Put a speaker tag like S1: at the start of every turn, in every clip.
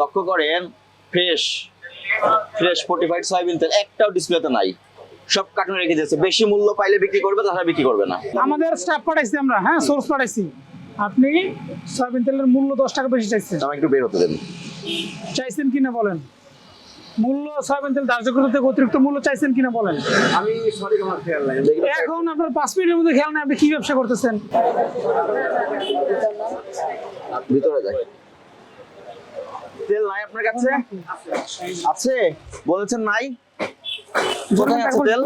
S1: লক্ষ্য করেন fresh fresh fortified soybean তেল একটাও ডিসপ্লেতে নাই। সব কার্টুনে রেখে দিয়েছে। বেশি মূল্য পাইলে বিক্রি করবে তাছাড়া বিক্রি করবে না।
S2: আমাদের স্টাফ পাঠাইছি আমরা হ্যাঁ সোর্স পাঠাইছি। আপনি সয়াবিন তেলের মূল্য দশ টাকা বেশি চাইছেন।
S1: আমাকে একটু বের হতে দেন।
S2: চাইছেন কিনা বলেন? মূল্য সয়াবিন তেল ধার্য করতে অতিরিক্ত মূল্য চাইছেন কিনা বলেন?
S3: আমি সরি আমার খেয়াল নাই।
S2: এখন আপনার পাঁচ মিনিটের মধ্যে খেয়াল নেই আপনি কি ব্যবসা করতেছেন?
S1: ভিতরে যাই। তেল নাই আপনার কাছে? আছে। বলেছেন নাই? কোথায় আছে তেল?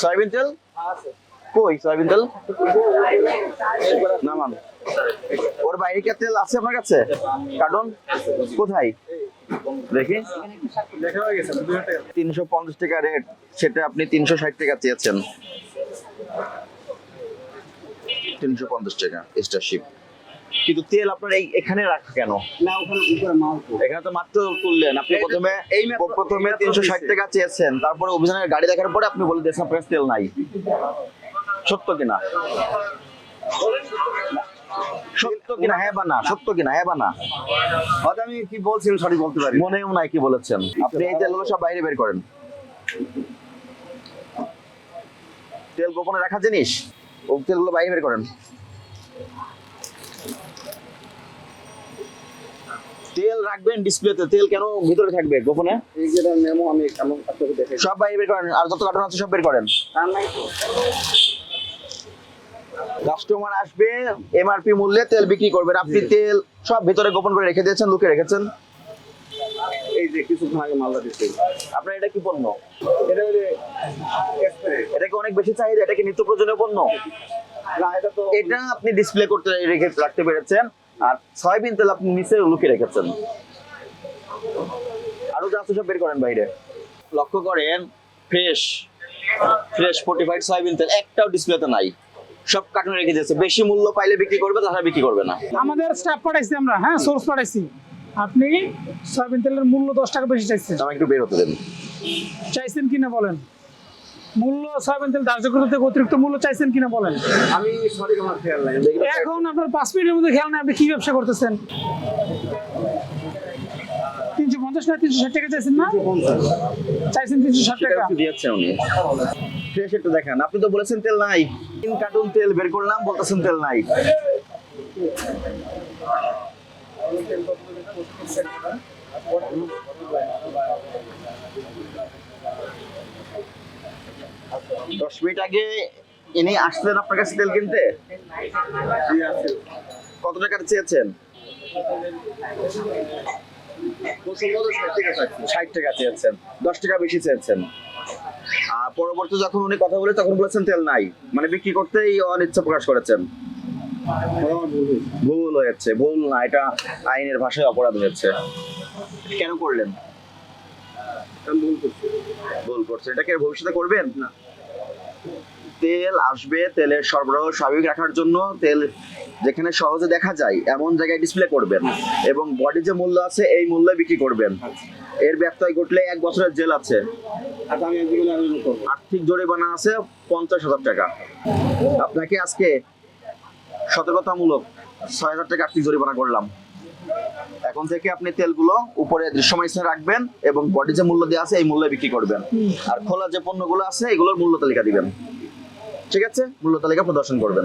S1: সয়াবিন তেল? কই সয়াবিন তেল? নামান। ওর বাইরে কি তেল আছে আপনার কাছে? কার্টন? কোথায়? দেখি। তিনশো পঞ্চাশ টাকা রেট। সেটা আপনি তিনশো ষাট টাকা চেয়েছেন। তিনশো পঞ্চাশ টাকা এক্সট্রা শিপ কিন্তু তেল আপনার এই এখানে রাখা কেন?
S3: না ওখানে উপরে মাল
S1: এখানে তো মাত্র তুললেন। আপনি প্রথমে
S3: এই
S1: প্রথমে তিনশো ষাট। টাকা চেয়েছেন। তারপরে অভিযানের গাড়ি দেখার পরে আপনি বলে দিয়েছেন আপনার তেল নাই। সত্য কিনা? সত্য কিনা হ্যাঁ বা না? সত্য কিনা হ্যাঁ বা না?
S3: হয়তো আমি কি সঠিক বলতে পারি
S1: মনেও নাই কি বলেছেন। আপনি এই তেলগুলো সব বাইরে বের করেন। তেল গোপনে রাখা জিনিস? ও তেলগুলো বাইরে বের করেন। তেল রাখবেন ডিসপ্লেতে। তেল কেন ভিতরে থাকবে গোপনে?
S3: এই যেটা মেমো আমি কেমন আপনাকে দেখে
S1: সব বাইরে বের করেন। আর যত কার্টন আছে সব বের করেন। কাস্টমার আসবে এমআরপি মূল্যে তেল বিক্রি করবেন। আপনি তেল সব ভিতরে গোপন করে রেখে দিয়েছেন লুকে রেখেছেন।
S3: এই যে কিছুক্ষণ আগে মালদা দিচ্ছে।
S1: আপনার এটা কি পণ্য?
S3: এটা
S1: এটা কি অনেক বেশি চাহিদা? এটা কি নিত্য প্রয়োজনীয় পণ্য?
S3: এটা
S1: এটা আপনি ডিসপ্লে করতে রেখে রাখতে পেরেছেন। আর সয়াবিন তেল আপনি নিচে লুকিয়ে রেখেছেন। আরও যা সব বের করেন বাইরে। লক্ষ্য করেন ফ্রেশ ফ্রেশ ফোর্টিফাইড সয়াবিন তেল একটাও ডিসপ্লেতে নাই। সব কার্টুনে রেখে দিয়েছে। বেশি মূল্য পাইলে বিক্রি করবে তাছাড়া বিক্রি করবে না।
S2: আমাদের স্টাফ পাঠাইছি আমরা হ্যাঁ সোর্স পাঠাইছি। আপনি সয়াবিন তেলের মূল্য দশ টাকা বেশি চাইছেন।
S1: আমাকে একটু বের হতে দেন।
S2: চাইছেন কিনা বলেন? মূল্য সয়াবিন তেল ধার্য করতে অতিরিক্ত মূল্য চাইছেন কিনা বলেন?
S3: আমি সরি আমার খেয়াল নাই।
S2: এখন আপনার পাঁচ মিনিটের মধ্যে খেয়াল নেই আপনি কি ব্যবসা করতেছেন? তিনশো পঞ্চাশ না তিনশো ষাট টাকা চাইছেন না? চাইছেন তিনশো ষাট টাকা।
S1: দিয়েছে উনি। ফ্রেশ একটু দেখান। আপনি তো বলেছেন তেল নাই। তিন কার্টুন তেল বের করলাম বলতেছেন তেল নাই। দশ মিনিট আগে ইনি আসলেন আপনার কাছে তেল কিনতে? কত টাকার চেয়েছেন?
S3: ষাট টাকা
S1: চেয়েছেন, দশ টাকা বেশি চেয়েছেন। আর পরবর্তী যখন উনি কথা বলে তখন বলেছেন তেল নাই। মানে বিক্রি করতেই অনিচ্ছা প্রকাশ করেছেন।
S3: ভুল হয়েছে।
S1: ভুল না, এটা আইনের ভাষায় অপরাধ হয়েছে। কেন করলেন?
S3: ভুল করছে।
S1: করছে। এটাকে ভবিষ্যতে করবেন? না। তেল আসবে তেলের সরবরাহ স্বাভাবিক রাখার জন্য তেল যেখানে সহজে দেখা যায় এমন জায়গায় ডিসপ্লে করবেন এবং বডি যে মূল্য আছে এই মূল্যে বিক্রি করবেন। এর ব্যত্যয় ঘটলে এক বছরের জেল আছে।
S3: আচ্ছা
S1: আর্থিক জরিমানা আছে পঞ্চাশ হাজার টাকা। আপনাকে আজকে সতর্কতামূলক ছয় হাজার টাকা আর্থিক জরিমানা করলাম। এখন থেকে আপনি তেলগুলো উপরে দৃশ্যমান স্থানে রাখবেন এবং বডি যে মূল্য দেওয়া আছে এই মূল্যে বিক্রি করবেন। আর খোলা যে পণ্যগুলো আছে এগুলোর মূল্য তালিকা দিবেন। ঠিক আছে? মূল্য তালিকা প্রদর্শন করবেন।